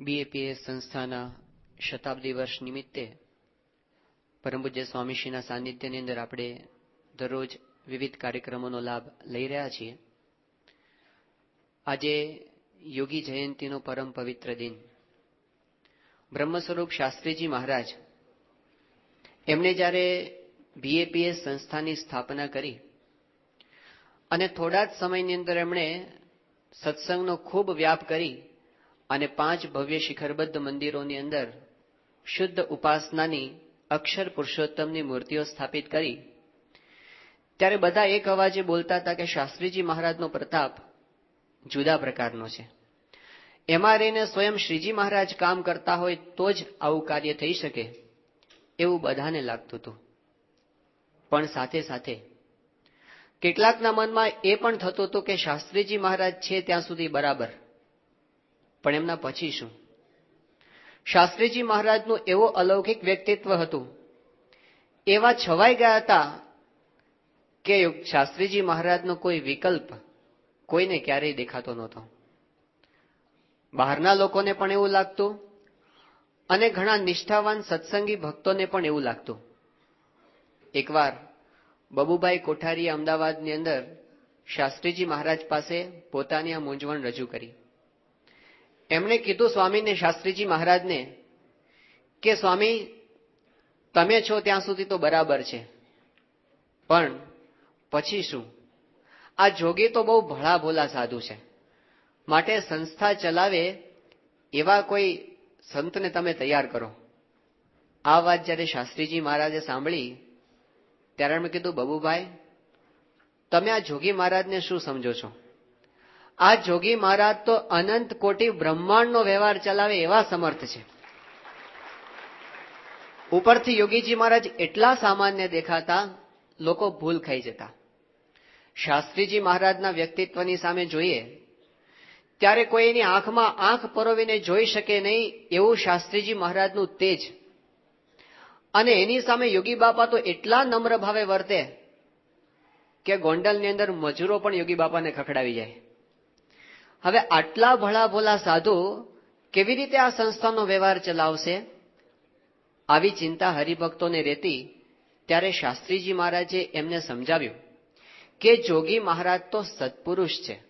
BAPS સંસ્થાના શતાબ્દી વર્ષ નિમિત્તે પરમ પૂજ્ય સ્વામીશ્રીના સાનિધ્યની અંદર આપણે દરરોજ વિવિધ કાર્યક્રમોનો લાભ લઈ રહ્યા છીએ. આજે યોગી જયંતિનો પરમ પવિત્ર દિન. બ્રહ્મ સ્વરૂપ શાસ્ત્રીજી મહારાજ એમણે જ્યારે બીએપીએસ સંસ્થાની સ્થાપના કરી અને થોડા જ સમયની અંદર એમણે સત્સંગનો ખૂબ વ્યાપ કરી અને પાંચ ભવ્ય શિખરબદ્ધ મંદિરોની અંદર શુદ્ધ ઉપાસનાની અક્ષર પુરુષોત્તમની મૂર્તિઓ સ્થાપિત કરી. ત્યારે બધા એક અવાજે બોલતા હતા કે શાસ્ત્રીજી મહારાજનો પ્રતાપ જુદા પ્રકારનો છે. એમાં રહીને સ્વયં શ્રીજી મહારાજ કામ કરતા હોય તો જ આવું કાર્ય થઈ શકે એવું બધાને લાગતું હતું. પણ સાથે સાથે કેટલાકના મનમાં એ પણ થતું હતું કે શાસ્ત્રીજી મહારાજ છે ત્યાં સુધી બરાબર. પણ એમના પછી શું? શાસ્ત્રીજી મહારાજનું એવો અલૌકિક વ્યક્તિત્વ હતું. એવા છવાઈ ગયા હતા કે શાસ્ત્રીજી મહારાજનો કોઈ વિકલ્પ કોઈને ક્યારેય દેખાતો નહોતો. બહારના લોકોને પણ એવું લાગતું અને ઘણા નિષ્ઠાવાન સત્સંગી ભક્તોને પણ એવું લાગતું. એકવાર બબુભાઈ કોઠારીએ અમદાવાદની અંદર શાસ્ત્રીજી મહારાજ પાસે પોતાની આ મૂંઝવણ રજૂ કરી. એમણે કીધું સ્વામીને, શાસ્ત્રીજી મહારાજને, કે સ્વામી, તમે છો ત્યાં સુધી તો બરાબર છે. પણ પછી શું? આ જોગી તો બહુ ભળા ભોલા સાધુ છે. માટે સંસ્થા ચલાવે એવા કોઈ સંતને તમે તૈયાર કરો. આ વાત જ્યારે શાસ્ત્રીજી મહારાજે સાંભળી, ત્યારે મેં કીધું, બબુભાઈ, તમે આ જોગી મહારાજને શું સમજો છો? આ જોગી મહારાજ તો અનંત કોટી બ્રહ્માંડનો વ્યવહાર ચલાવે એવા સમર્થ છે. ઉપરથી યોગીજી મહારાજ એટલા સામાન્ય દેખાતા, લોકો ભૂલ ખાઈ જતા. શાસ્ત્રીજી મહારાજના વ્યક્તિત્વની સામે જોઈએ, ત્યારે કોઈ એની આંખમાં આંખ પરોવીને જોઈ શકે નહીં એવું શાસ્ત્રીજી મહારાજનું તેજ. અને એની સામે યોગી બાપા તો એટલા નમ્ર ભાવે વર્તે, કે ગોંડલની અંદર મજૂરો પણ યોગી બાપાને ખખડાવી જાય. હવે આટલા ભલા ભોલા સાધુ કેવી રીતે આ સંસ્થાનો વ્યવહાર ચલાવશે? આવી ચિંતા હરિભક્તોને રહેતી ત્યારે શાસ્ત્રીજી મહારાજે એમને સમજાવ્યું કે જોગી મહારાજ તો સત્પુરુષ છે.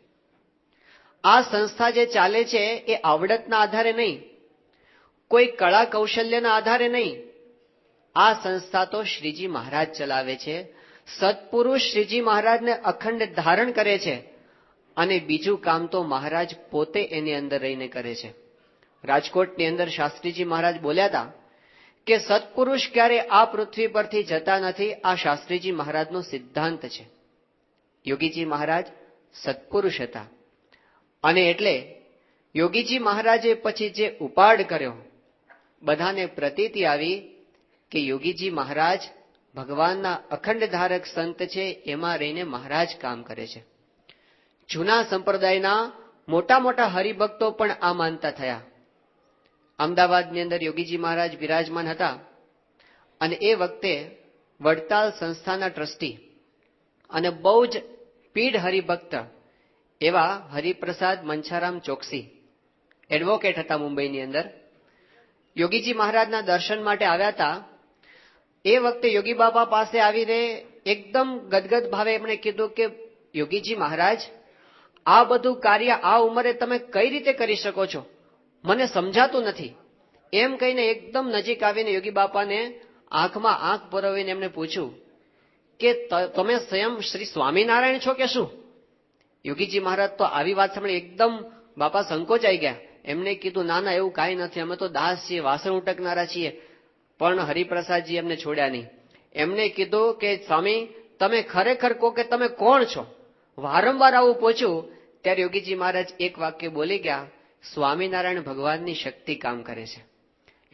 આ સંસ્થા જે ચાલે છે એ આવડતના આધારે નહીં, કોઈ કળા કૌશલ્યના આધારે નહીં. આ સંસ્થા તો શ્રીજી મહારાજ ચલાવે છે. સત્પુરુષ શ્રીજી મહારાજને અખંડ ધારણ કરે છે. અને બીજું કામ તો મહારાજ પોતે એની અંદર રહીને કરે છે. રાજકોટની અંદર શાસ્ત્રીજી મહારાજ બોલ્યા હતા કે સત્પુરુષ ક્યારે આ પૃથ્વી પરથી જતા નથી, આ શાસ્ત્રીજી મહારાજનો સિદ્ધાંત છે. યોગીજી મહારાજ સત્પુરુષ હતા. અને એટલે યોગીજી મહારાજે પછી જે ઉપાડ કર્યો, બધાને પ્રતીતિ આવી કે યોગીજી મહારાજ ભગવાનના અખંડ ધારક સંત છે, એમાં રહીને મહારાજ કામ કરે છે. જૂના સંપ્રદાયના મોટા મોટા હરિભક્તો પણ આ માનતા થયા. અમદાવાદની અંદર યોગીજી મહારાજ બિરાજમાન હતા અને એ વખતે વડતાલ સંસ્થાના ટ્રસ્ટી અને બહુ જ પીઢ હરિભક્ત એવા હરિપ્રસાદ મંછારામ ચોકસી એડવોકેટ હતા મુંબઈની અંદર. યોગીજી મહારાજના દર્શન માટે આવ્યા હતા. એ વખતે યોગી બાબા પાસે આવીને એકદમ ગદગદ ભાવે એમણે કીધું કે, યોગીજી મહારાજ આ બધું કાર્ય આ ઉંમરે તમે કઈ રીતે કરી શકો છો? મને સમજાતું નથી. એમ કહીને એકદમ નજીક આવીને યોગી બાપાને આંખમાં આંખ પરોવીને એમને પૂછ્યું કે તમે સ્વયં શ્રી સ્વામિનારાયણ છો કે શું? યોગીજી મહારાજ તો આવી વાત સાંભળી એકદમ બાપા સંકોચાઈ ગયા. એમને કીધું, ના ના, એવું કાંઈ નથી. અમે તો દાસ છીએ વાસણ ઉટકનારા છીએ, પણ હરિપ્રસાદજી એમને છોડ્યા નહીં. એમને કીધું કે, સ્વામી, તમે ખરેખર કહો કે તમે કોણ છો? વારંવાર આવું પૂછ્યું ત્યારે યોગીજી મહારાજ એક વાક્ય બોલી ગયા, સ્વામિનારાયણ ભગવાનની શક્તિ કામ કરે છે.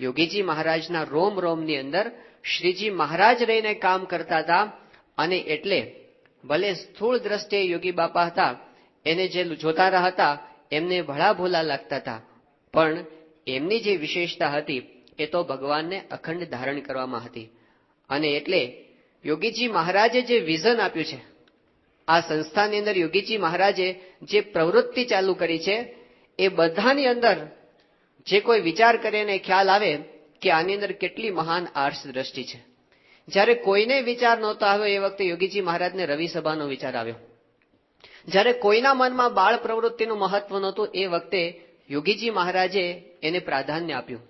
યોગીજી મહારાજના રોમ રોમની અંદર શ્રીજી મહારાજ રહીને કામ કરતા હતા અને એટલે ભલે સ્થૂળ દ્રષ્ટિએ યોગી બાપા હતા, એને જે જોતા હતા, એમને ભળા ભોલા લાગતા હતા. પણ એમની જે વિશેષતા હતી, એ તો ભગવાનને અખંડ ધારણ કરવામાં હતી. અને એટલે યોગીજી મહારાજે જે વિઝન આપ્યું છે આ સંસ્થાની અંદર યોગીજી મહારાજે જે પ્રવૃત્તિ ચાલુ કરી છે, એ બધાની અંદર જે કોઈ વિચાર કરે એને ખ્યાલ આવે કે આની અંદર કેટલી મહાન આર્ષ દ્રષ્ટિ છે. જ્યારે કોઈને વિચાર નહોતો આવ્યો એ વખતે યોગીજી મહારાજને રવિ સભાનો વિચાર આવ્યો. જ્યારે કોઈના મનમાં બાળ પ્રવૃત્તિનું મહત્વ નહોતું એ વખતે યોગીજી મહારાજે એને પ્રાધાન્ય આપ્યું.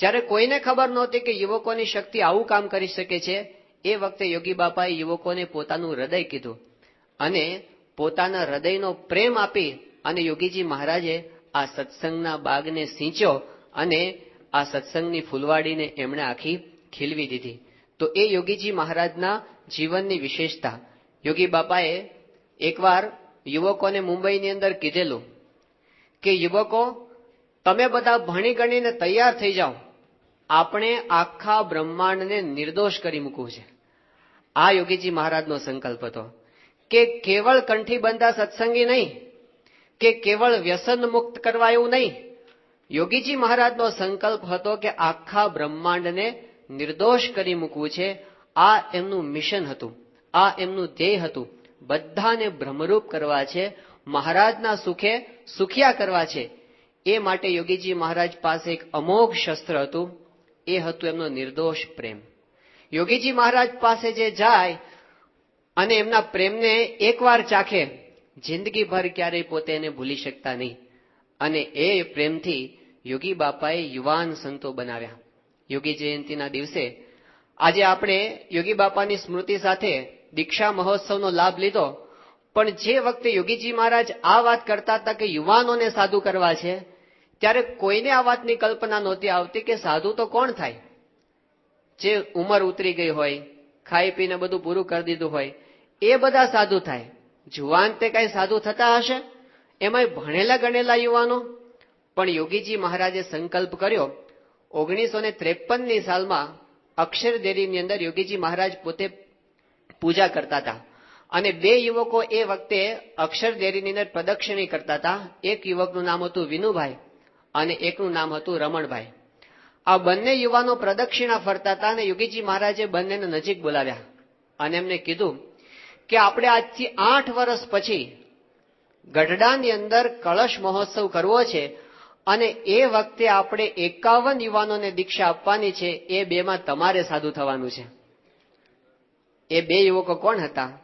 જ્યારે કોઈને ખબર નહોતી કે યુવકોની શક્તિ આવું કામ કરી શકે છે, એ વખતે યોગી બાપાએ યુવકોને પોતાનું હૃદય કીધું. અને પોતાના હૃદયનો પ્રેમ આપી અને યોગીજી મહારાજે આ સત્સંગના બાગને સિંચ્યો અને આ સત્સંગની ફૂલવાડીને એમણે આખી ખીલવી દીધી. તો એ યોગીજી મહારાજના જીવનની વિશેષતા. યોગી બાપાએ એકવાર યુવકોને મુંબઈની અંદર કીધેલું કે, યુવકો, તમે બધા ભણી ગણીને તૈયાર થઈ જાઓ. આપણે આખા બ્રહ્માંડને નિર્દોષ કરી મૂકવું છે. આ યોગીજી મહારાજનો સંકલ્પ હતો. કે કેવળ કંઠી બંધા સત્સંગી નહીં, કે કેવળ વ્યસન મુક્ત કરવા એવું નહીં. યોગીજી મહારાજનો સંકલ્પ હતો કે આખા બ્રહ્માંડને નિર્દોષ કરી મૂકવું છે. આ એમનું મિશન હતું, આ એમનું ધ્યેય હતું. બધાને ભ્રમરૂપ કરવા છે, મહારાજના સુખે સુખિયા કરવા છે. એ માટે યોગીજી મહારાજ પાસે એક અમોઘ શસ્ત્ર હતું, એ હતું એમનો નિર્દોષ પ્રેમ. યોગીજી મહારાજ પાસે જે જાય અને એમના પ્રેમને એકવાર ચાખે, જિંદગીભર ક્યારેય પોતે એને ભૂલી શકતા નહીં. અને એ પ્રેમથી યોગી બાપાએ યુવાન સંતો બનાવ્યા. યોગી જયંતિના દિવસે આજે આપણે યોગી બાપાની સ્મૃતિ સાથે દીક્ષા મહોત્સવનો લાભ લીધો. પણ જે વખતે યોગીજી મહારાજ આ વાત કરતા હતા કે યુવાનોને સાધુ કરવા છે, ત્યારે કોઈને આ વાતની કલ્પના નહોતી આવતી કે સાધુ તો કોણ થાય? જે ઉંમર ઉતરી ગઈ હોય ખાઈ પીને બધું પૂરું કરી દીધું હોય, એ બધા સાધુ થાય. જુવાન તે કઈ સાધુ થતા હશે? એમાંય ભણેલા ગણેલા યુવાનો? પણ યોગીજી મહારાજે સંકલ્પ કર્યો, ઓગણીસો ને ત્રેપનની સાલમાં અક્ષરદેરીની અંદર યોગીજી મહારાજ પોતે પૂજા કરતા હતા. અને બે યુવકો એ વખતે અક્ષરદેરીની અંદર પ્રદક્ષિણી કરતા હતા. એક યુવકનું નામ હતું વિનુભાઈ અને એકનું નામ હતું રમણભાઈ. આ બંને યુવાનો પ્રદક્ષિણા ફરતા હતા અને યોગીજી મહારાજે બંનેને નજીક બોલાવ્યા અને એમને કીધું કે આપણે આજથી આઠ વર્ષ પછી ગઢડાની અંદર કળશ મહોત્સવ કરવો છે અને એ વખતે આપણે એકાવન યુવાનોને દીક્ષા આપવાની છે, એ બેમાં તમારે સાધુ થવાનું છે. એ બે યુવકો કોણ હતા?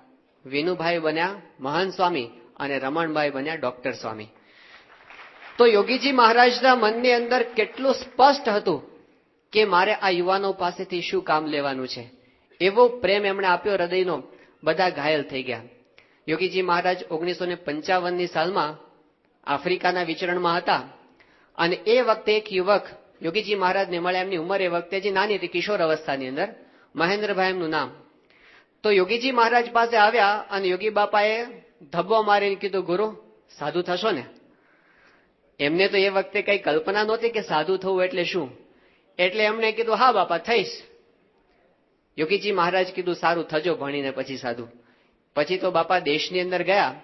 વિનુભાઈ બન્યા મહાન સ્વામી અને રમણભાઈ બન્યા ડોક્ટર સ્વામી. તો યોગીજી મહારાજના મનની અંદર કેટલું સ્પષ્ટ હતું કે મારે આ યુવાનો પાસેથી શું કામ લેવાનું છે? એવો પ્રેમ એમણે આપ્યો હૃદયનો. બધા ઘાયલ થઈ ગયા. યોગીજી મહારાજ ઓગણીસો ને પંચાવનની સાલમાં આફ્રિકાના વિચરણમાં હતા. અને એ વખતે એક યુવક, યોગીજી મહારાજને મળ્યા. એમની ઉંમર એ વખતે જે નાની હતી, કિશોર અવસ્થાની અંદર, મહેન્દ્રભાઈ એમનું નામ. તો યોગીજી મહારાજ પાસે આવ્યા અને યોગી બાપાએ ધબ્બો મારીને કીધું, ગુરુ, સાધુ થશો ને? એમને તો એ વખતે કઈ કલ્પના નહોતી કે સાધુ થવું એટલે શું? એટલે એમણે કીધું, હા બાપા, થઈશ. યોગીજી મહારાજ કીધું, સારું, થજો ભણીને પછી સાધુ. પછી તો બાપા દેશની અંદર ગયા.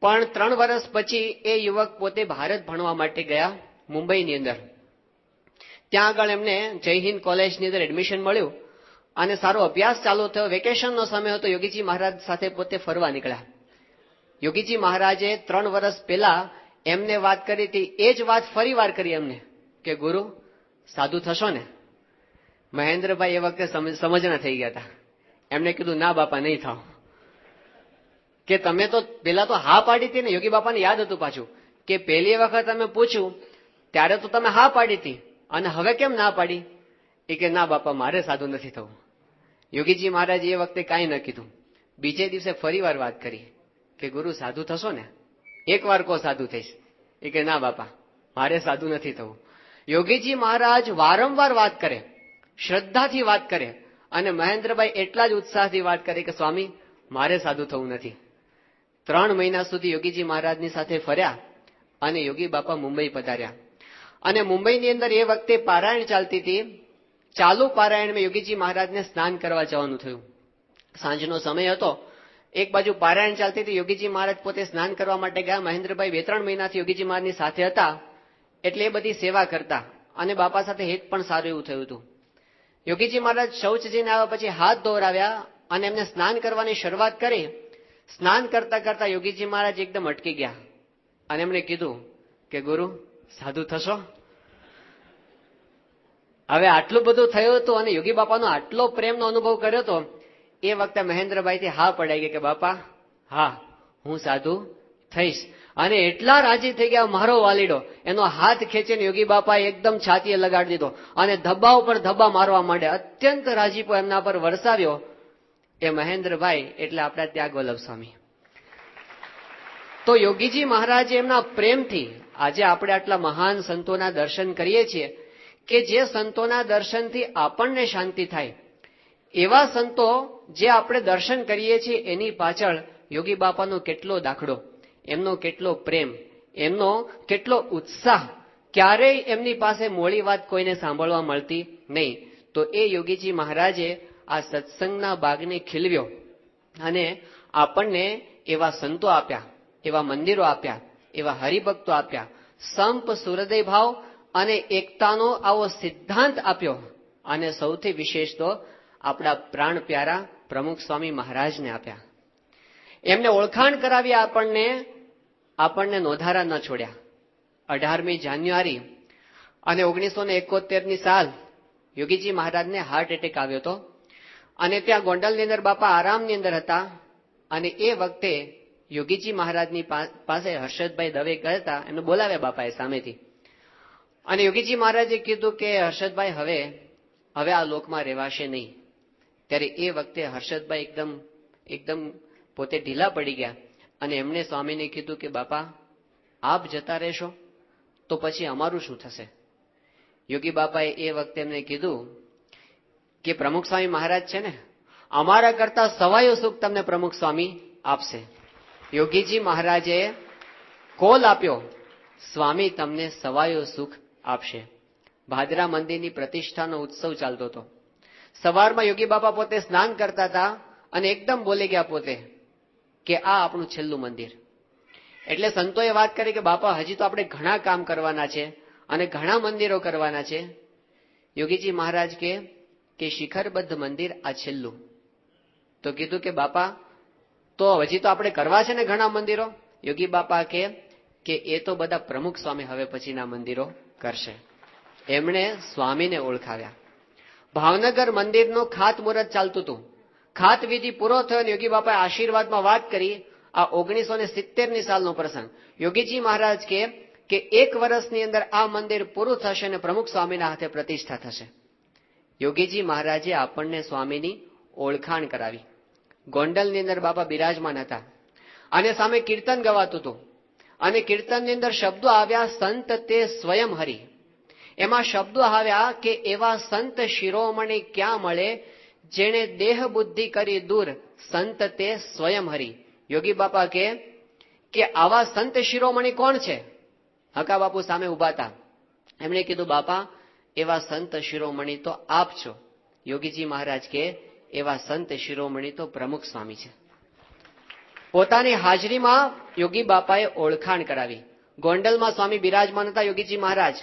પણ ત્રણ વર્ષ પછી એ યુવક પોતે ભારત ભણવા માટે ગયા, મુંબઈની અંદર. ત્યાં આગળ એમને જય હિન્દ કોલેજની અંદર એડમિશન મળ્યું અને સારો અભ્યાસ ચાલુ થયો. વેકેશનનો સમય હતો, યોગીજી મહારાજ સાથે પોતે ફરવા નીકળ્યા. યોગીજી મહારાજે ત્રણ વર્ષ પહેલા એમને વાત કરી હતી. એ જ વાત ફરી વાર કરી એમને કે, ગુરુ સાધુ થશો ને મહેન્દ્રભાઈ એ વખતે સમજણા થઈ ગયા હતા એમને કીધું, ના બાપા, નહીં થાવ. કે તમે તો પેલા તો હા પાડી હતી ને, યોગી બાપાને યાદ હતું પાછું. કે પહેલી વખત અમે પૂછ્યું, ત્યારે તો તમે હા પાડી હતી અને હવે કેમ ના પાડી? એ કે, ના બાપા, મારે સાધુ નથી થવું. યોગીજી મહારાજ એ વખતે કાંઈ ન કીધું. બીજે દિવસે ફરી વાર વાત કરી કે, ગુરુ, સાધુ થશો ને? એક વાર કો સાધુ થઈશ. એ કે, ના બાપા, મારે સાધુ નથી થવું. યોગીજી મહારાજ વારંવાર વાત કરે, શ્રદ્ધાથી વાત કરે અને મહેન્દ્રભાઈ એટલા જ ઉત્સાહથી વાત કરે કે, સ્વામી, મારે સાધુ થવું નથી. ત્રણ મહિના સુધી યોગીજી મહારાજની સાથે ફર્યા અને યોગી બાપા મુંબઈ પધાર્યા. અને મુંબઈની અંદર એ વખતે પારાયણ ચાલતી હતી. ચાલુ પારાયણમાં યોગીજી મહારાજને સ્નાન કરવા જવાનું થયું. સાંજનો સમય હતો. એક બાજુ પારાયણ ચાલતી હતી. યોગીજી મહારાજ પોતે સ્નાન કરવા માટે ગયા. મહેન્દ્રભાઈ બે ત્રણ મહિનાથી યોગીજી મહારાજની સાથે હતા. એટલે એ બધી સેવા કરતા. અને બાપા સાથે હિત પણ સારું એવું થયું હતું. યોગીજી મહારાજ શૌચજીને આવ્યા પછી હાથ ધોરાવ્યા અને એમને સ્નાન કરવાની શરૂઆત કરી. સ્નાન કરતા કરતા યોગીજી મહારાજ એકદમ અટકી ગયા. અને એમણે કીધું કે, ગુરુ, સાધુ થશો? હવે આટલું બધું થયું હતું અને યોગી બાપાનો આટલો પ્રેમનો અનુભવ કર્યો હતો એ વખતે મહેન્દ્રભાઈથી હા પડાઈ ગઈ કે, બાપા, હા, હું સાધુ થઈશ. અને એટલા રાજી થઈ ગયા, મારો વાલીડો. એનો હાથ ખેંચીને યોગી બાપાએ એકદમ છાતીએ લગાડી દીધો. અને ધબ્બા ઉપર ધબ્બા મારવા માંડે. અત્યંત રાજીપો એમના પર વરસાવ્યો. એ મહેન્દ્રભાઈ, એટલે આપણા ત્યાગ વલ્લભ સ્વામી. તો યોગીજી મહારાજે એમના પ્રેમથી આજે આપણે આટલા મહાન સંતોના દર્શન કરીએ છીએ કે જે સંતોના દર્શનથી આપણને શાંતિ થાય. એવા સંતો જે આપણે દર્શન કરીએ છીએ એની પાછળ યોગી બાપાનો કેટલો દાખલો. એમનો કેટલો પ્રેમ, એમનો કેટલો ઉત્સાહ. ક્યારેય એમની પાસે મોડી વાત કોઈને સાંભળવા મળતી નહીં. તો એ યોગીજી મહારાજે આ સત્સંગના બાગને ખીલવ્યો અને આપણને એવા સંતો આપ્યા, એવા મંદિરો આપ્યા, એવા હરિભક્તો આપ્યા. સંપ સુરદય ભાવ અને એકતાનો આવો સિદ્ધાંત આપ્યો. અને સૌથી વિશેષ તો આપણા પ્રાણ પ્યારા પ્રમુખ સ્વામી મહારાજને આપ્યા. એમને ઓળખાણ કરાવી આપણને આપણને નોધારા ન છોડ્યા. અઢારમી જાન્યુઆરી અને ઓગણીસો ને એકોતેરની સાલ યોગીજી મહારાજને હાર્ટ એટેક આવ્યો હતો. અને ત્યાં ગોંડલની અંદર બાપા આરામની અંદર હતા અને એ વખતે યોગીજી મહારાજની પાસે હર્ષદભાઈ દવે ગયા હતા, એમને બોલાવ્યા બાપાએ સામેથી. અને યોગીજી મહારાજે કીધું કે હર્ષદભાઈ, હવે હવે આ લોકમાં રહેવાશે નહીં. ત્યારે એ વખતે હર્ષદભાઈ એકદમ એકદમ પોતે ઢીલા પડી ગયા. અને એમણે સ્વામીને કીધું કે, બાપા, આપ જતા રહેશો, તો પછી અમારું શું થશે? યોગી બાપાએ એ વખતે એમને કીધું કે, પ્રમુખ સ્વામી મહારાજ છે ને, અમારા કરતા સવાયો સુખ તમને પ્રમુખ સ્વામી આપશે. યોગીજી મહારાજે કોલ આપ્યો, સ્વામી, તમને સવાયો સુખ આપશે. ભાદરા મંદિરની પ્રતિષ્ઠાનો ઉત્સવ ચાલતો હતો. સવારમાં યોગી બાપા પોતે સ્નાન કરતા હતા અને એકદમ બોલી ગયા પોતે. કે આ આપણું છેલ્લું મંદિર. એટલે સંતોએ વાત કરી કે બાપા, હજી તો આપણે ઘણા કામ કરવાના છે અને ઘણા મંદિરો કરવાના છે. યોગીજી મહારાજ કે શિખરબદ્ધ મંદિર આ છેલ્લું. તો કીધું કે બાપા, તો હજી તો આપણે કરવા છે ને ઘણા મંદિરો? યોગી બાપા કે કે એ તો બધા પ્રમુખ સ્વામી હવે પછીના મંદિરો કરશે. એમણે સ્વામીને ઓળખાવ્યા. ભાવનગર મંદિરનું ખાતમુહૂર્ત ચાલતું હતું. ખાત વિધિ પૂરો થયો અને યોગી બાપાએ આશીર્વાદમાં વાત કરી આ ઓગણીસો ને સિત્તેરની સાલનો પ્રસંગ. યોગીજી મહારાજ કે કે એક વર્ષની અંદર આ મંદિર પૂરું થશે અને પ્રમુખ સ્વામીના હાથે પ્રતિષ્ઠા થશે. યોગીજી મહારાજે આપણને સ્વામીની ઓળખાણ કરાવી. ગોંડલની અંદર બાપા બિરાજમાન હતા. અને સામે કીર્તન ગવાતું હતું. અને કીર્તનની અંદર શબ્દો આવ્યા, સંત તે સ્વયં હરી. એમાં શબ્દો આવ્યા કે એવા સંત શિરોમણી ક્યાં મળે જેણે દેહ બુદ્ધિ કરી દૂર સંત તે સ્વયં હરી. યોગી બાપા કે કે આવા સંત શિરોમણી કોણ છે? હકા બાપુ સામે ઊભા હતા એમણે કીધું, બાપા, એવા સંત શિરોમણી તો આપ છો. યોગીજી મહારાજ કે, એવા સંત શિરોમણી તો પ્રમુખ સ્વામી છે. પોતાની હાજરીમાં યોગી બાપાએ ઓળખાણ કરાવી. ગોંડલમાં સ્વામી બિરાજમાન હતા યોગીજી મહારાજ.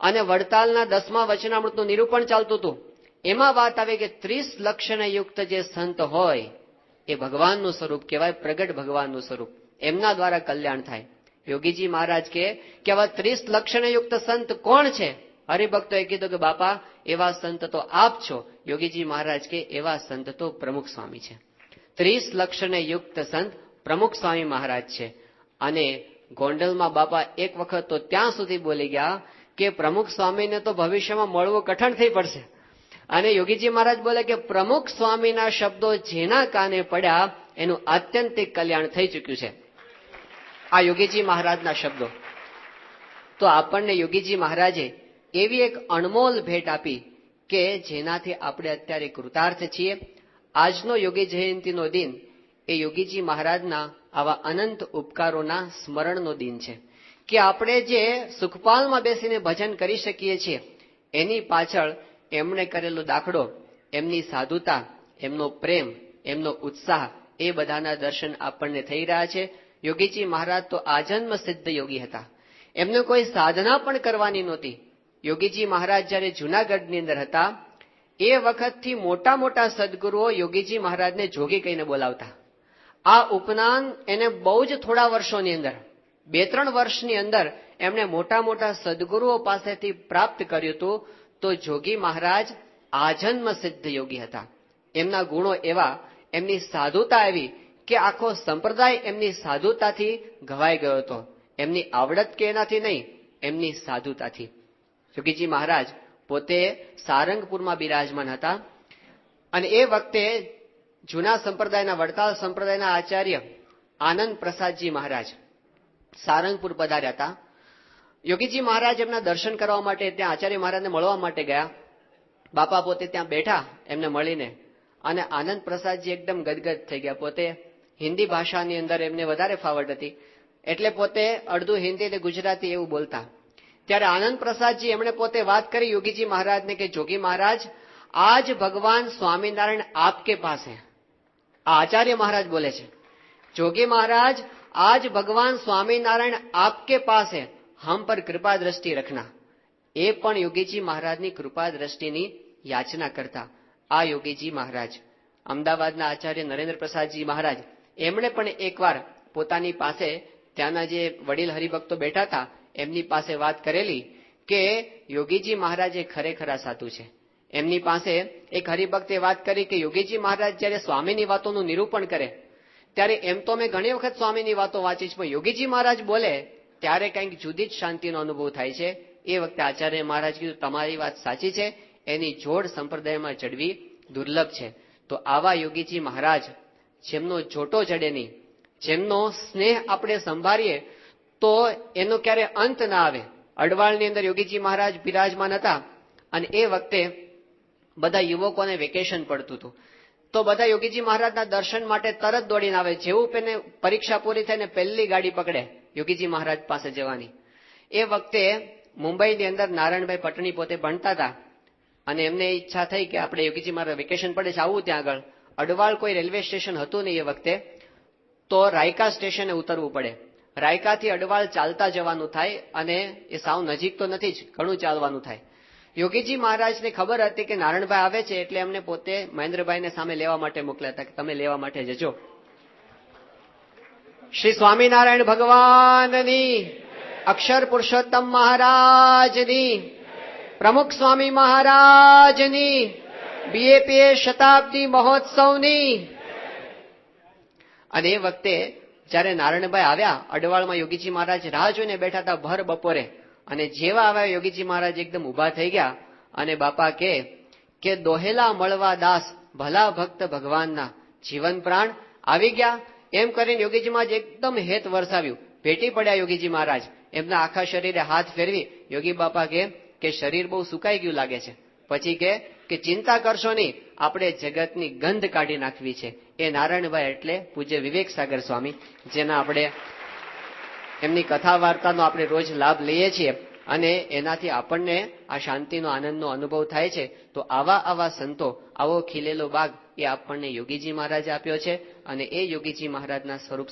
અને વડતાલના દસમા વચનામૃતનું નિરૂપણ ચાલતું હતું. એમાં વાત આવે કે ત્રીસ લક્ષણ યુક્ત જે સંત હોય, એ ભગવાનનું સ્વરૂપ કહેવાય, પ્રગટ ભગવાનનું સ્વરૂપ. એમના દ્વારા કલ્યાણ થાય. યોગીજી મહારાજ કે આવા ત્રીસ લક્ષણ યુક્ત સંત કોણ છે? હરિભક્તોએ કીધું કે, બાપા, એવા સંત તો આપ છો. યોગીજી મહારાજ કે, એવા સંત તો પ્રમુખ સ્વામી છે. ત્રીસ લક્ષણ યુક્ત સંત પ્રમુખ સ્વામી મહારાજ છે. અને ગોંડલમાં બાપા એક વખત તો ત્યાં સુધી બોલી ગયા કે, પ્રમુખ સ્વામીને તો ભવિષ્યમાં મળવું કઠણ થઈ પડશે. અને યોગીજી મહારાજ બોલે કે પ્રમુખ સ્વામીના શબ્દો જેના કાને પડ્યા, એનું આત્યંતિક કલ્યાણ થઈ ચૂક્યું છે. આ યોગીજી મહારાજના શબ્દો. તો આપણને યોગીજી મહારાજે એવી એક અણમોલ ભેટ આપી કે જેનાથી આપણે અત્યારે કૃતાર્થ છીએ. આજનો યોગી જયંતિનો દિન એ યોગીજી મહારાજના આવા અનંત ઉપકારોના સ્મરણનો દિન છે. કે આપણે જે સુખપાલમાં બેસીને ભજન કરી શકીએ છીએ, એની પાછળ એમણે કરેલો દાખલો, એમની સાધુતા, એમનો પ્રેમ, એમનો ઉત્સાહ, એ બધાના દર્શન આપણને થઈ રહ્યા છે. યોગીજી મહારાજ તો આજન્મ સિદ્ધ યોગી હતા. એમને કોઈ સાધના પણ કરવાની નહોતી. યોગીજી મહારાજ જ્યારે જુનાગઢની અંદર હતા, એ વખતથી મોટા મોટા સદગુરુઓ યોગીજી મહારાજને જોગી કહીને બોલાવતા. આ ઉપનાન એને બહુ જ થોડા વર્ષોની અંદર, બે ત્રણ વર્ષની અંદર એમણે મોટા મોટા સદગુરુઓ પાસેથી પ્રાપ્ત કર્યું હતું. તો જોગી મહારાજ આજન્મ સિદ્ધ યોગી હતા. એમના ગુણો એવા એમની સાધુતા એવી કે આખો સંપ્રદાય એમની સાધુતાથી ઘવાઈ ગયો હતો. એમની આવડત કે એનાથી નહીં, એમની સાધુતાથી. જોગીજી મહારાજ પોતે સારંગપુરમાં બિરાજમાન હતા અને એ વખતે જૂના સંપ્રદાયના, વડતાલ સંપ્રદાયના આચાર્ય આનંદ પ્રસાદજી મહારાજ સારંગપુર પધાર્યા હતા. યોગીજી મહારાજ એમના દર્શન કરવા માટે ત્યાં આચાર્ય મહારાજને મળવા માટે ગયા. બાપા પોતે ત્યાં બેઠા એમને મળીને અને આનંદ પ્રસાદજી એકદમ ગદગદ થઈ ગયા. પોતે હિન્દી ભાષાની અંદર એમને વધારે ફાવટ હતી. એટલે પોતે અડધું હિન્દી અને ગુજરાતી એવું બોલતા. ત્યારે આનંદ પ્રસાદજી એમણે પોતે વાત કરી યોગીજી મહારાજને કે, જોગી મહારાજ, આજ ભગવાન સ્વામિનારાયણ આપકે પાસે? આ આચાર્ય મહારાજ બોલે છે. જોગી મહારાજ, આજ ભગવાન સ્વામિનારાયણ આપકે પાસે? હમ પર કૃપા દ્રષ્ટિ રખના એ પણ યોગીજી મહારાજની કૃપા દ્રષ્ટિની યાચના કરતા આ યોગીજી મહારાજ અમદાવાદના આચાર્ય નરેન્દ્ર પ્રસાદજી મહારાજ એમણે પણ એકવાર પોતાની પાસે ત્યાંના જે વડીલ હરિભક્તો બેઠા હતા, એમની પાસે વાત કરેલી કે યોગીજી મહારાજ એ ખરેખર સાધુ છે. એમની પાસે એક હરિભક્તે વાત કરી કે યોગીજી મહારાજ જ્યારે સ્વામીની વાતોનું નિરૂપણ કરે, ત્યારે એમ તો મેં ઘણી વખત સ્વામીની વાતો વાંચી છે, પણ યોગીજી મહારાજ બોલે ત્યારે કંઈક જુદી જ શાંતિનો અનુભવ થાય છે. એ વખતે આચાર્ય મહારાજ કીધું, તમારી વાત સાચી છે. એની જોડ સંપ્રદાયમાં જડવી દુર્લભ છે. તો આવા યોગીજી મહારાજ, જેમનો જોટો જડે નહીં, જેમનો સ્નેહ આપણે સંભાળીએ, તો એનો ક્યારે અંત ના આવે. અડવાળની અંદર યોગીજી મહારાજ બિરાજમાન હતા અને એ વખતે બધા યુવકોને વેકેશન પડતું હતું. તો બધા યોગીજી મહારાજના દર્શન માટે તરત દોડીને આવે. જેવું તેને પરીક્ષા પૂરી થઈને પહેલી ગાડી પકડે. યોગીજી મહારાજ પાસે જવાની. એ વખતે મુંબઈની અંદર નારાયણભાઈ પટણી પોતે ભણતા હતા અને એમને ઈચ્છા થઈ કે આપણે યોગીજી મહારાજ વેકેશન પડે છે, આવું ત્યાં આગળ. અડવાળ કોઈ રેલવે સ્ટેશન હતું નહીં એ વખતે, તો રાયકા સ્ટેશને ઉતરવું પડે. રાયકાથી અડવાળ ચાલતા જવાનું થાય અને એ સાવ નજીક તો નથી જ, ઘણું ચાલવાનું થાય. યોગીજી મહારાજને ખબર હતી કે નારાયણભાઈ આવે છે એટલે એમને પોતે મહેન્દ્રભાઈને સામે લેવા માટે મોકલ્યા હતા કે તમે લેવા માટે જજો. શ્રી સ્વામિનારાયણ ભગવાનની અક્ષર પુરુષોત્તમ મહારાજની, પ્રમુખ સ્વામી મહારાજની બીએપીએ શતાબ્દી મહોત્સવની. અને એ વખતે જ્યારે નારાયણભાઈ આવ્યા અડવાળમાં યોગીજી મહારાજ રાહ જોઈને બેઠા હતા ભર બપોરે, અને જેવા આવ્યા યોગીજી મહારાજ એકદમ ઊભા થઈ ગયા, અને બાપા કે કે દોહેલા મળવા દાસ ભલા ભક્ત ભગવાનના જીવન પ્રાણ આવી ગયા? એમ કરીને યોગીજી મહારાજ એકદમ હેત વરસાવ્યું. ભેટી પડ્યા યોગીજી મહારાજ. એમના આખા શરીરે હાથ ફેરવી યોગી બાપા કે શરીર બહુ સુકાઈ ગયું લાગે છે. પછી કે ચિંતા કરશો નહીં, આપણે જગતની ગંધ કાઢી નાખવી છે. એ નારાયણભાઈ એટલે પૂજ્ય વિવેક સાગર સ્વામી, જેના આપણે એમની કથા વાર્તાનો આપણે રોજ લાભ લઈએ છીએ. અને એનાથી આપણને આ શાંતિનો, આનંદનો અનુભવ થાય છે. તો આવા આવા સંતો, આવો ખીલેલો બાગ એ આપણને યોગીજી મહારાજે આપ્યો છે અને એ યોગીજી મહારાજના સ્વરૂપ